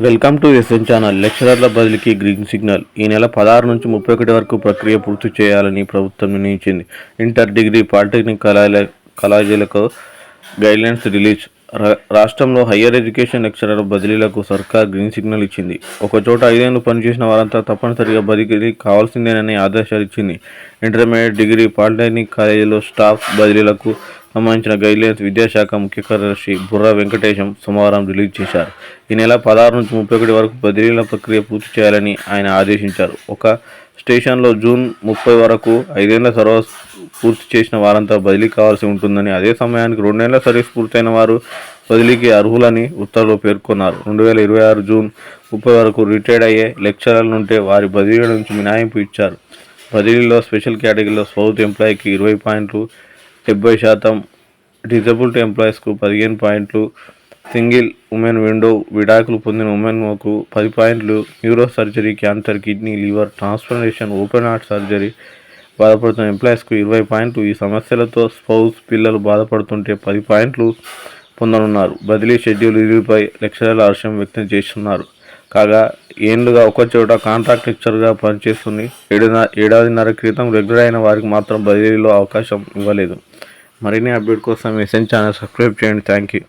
Welcome to SN channel. లెక్చరర్ల బదిలీకి green signal. ఈ నెల పదహారు నుంచి ముప్పై ఒకటి వరకు ప్రక్రియ పూర్తి చేయాలని ప్రభుత్వం నిర్ణయించింది. ఇంటర్ డిగ్రీ పాలిటెక్నిక్ కళాశాల కళాశాలకు గైడ్లైన్స్ రిలీజ్. రా- రాష్ట్రంలో హయ్యర్ ఎడ్యుకేషన్ లెక్చరర్ బదిలీలకు సర్కార్ గ్రీన్ సిగ్నల్ ఇచ్చింది. ఒక చోట ఐదేళ్ళు పనిచేసిన వారంతా తప్పనిసరిగా బదిలీ కావాల్సిందేనని ఆదేశాలు ఇచ్చింది. ఇంటర్మీడియట్ డిగ్రీ పాలిటెక్నిక్ కాలేజీలో స్టాఫ్ బదిలీలకు సంబంధించిన గైడ్లైన్స్ విద్యాశాఖ ముఖ్య కార్యదర్శి బుర్రా వెంకటేశం సోమవారం రిలీజ్ చేశారు. ఈ నెల పదహారు నుంచి ముప్పై ఒకటి వరకు బదిలీల ప్రక్రియ పూర్తి చేయాలని ఆయన ఆదేశించారు. ఒక స్టేషన్లో జూన్ ముప్పై వరకు ఐదేళ్ళ సర్వీస్ పూర్తి చేసిన వారంతా బదిలీ కావాల్సి ఉంటుందని అదే సమయానికి రెండేళ్ళ సర్వీస్ పూర్తయిన వారు బదిలీకి అర్హులని ఉత్తర్వులో పేర్కొన్నారు. రెండు వేల ఇరవై ఆరు జూన్ ముప్పై వరకు రిటైర్డ్ అయ్యే లెక్చరర్లు ఉంటే వారి బదిలీల నుంచి మినహాయింపు ఇచ్చారు. బదిలీలో స్పెషల్ కేటగిరీలో సౌత్ ఎంప్లాయీకి ఇరవై పాయింట్లు డెబ్బై శాతం డిజబుల్డ్ ఎంప్లాయీస్కు పదిహేను పాయింట్లు సింగిల్ ఉమెన్ విండో విడాకులు పొందిన ఉమెన్కు పది పాయింట్లు neuro surgery cancer kidney liver transplantation open heart surgery బాధపడుతున్న ఎంప్లాయీస్కు ఇరవై పాయింట్లు. ఈ సమస్యలతో స్పౌస్ పిల్లలు బాధపడుతుంటే పది పాయింట్లు పొందనున్నారు. బదిలీ షెడ్యూల్ ఇరుపై లెక్చరర్ల హర్షం వ్యక్తం చేస్తున్నారు. కాగా ఏండ్లుగా ఒక చోట కాంట్రాక్ట్ లెక్చర్గా పనిచేస్తుంది ఏడున ఏడాదిన్నర క్రితం రెగ్యులర్ అయిన వారికి మాత్రం బదిలీలో అవకాశం ఇవ్వలేదు. మరిన్ని అప్డేట్ కోసం ఎస్ఎన్ ఛానల్ సబ్స్క్రైబ్ చేయండి. Thank you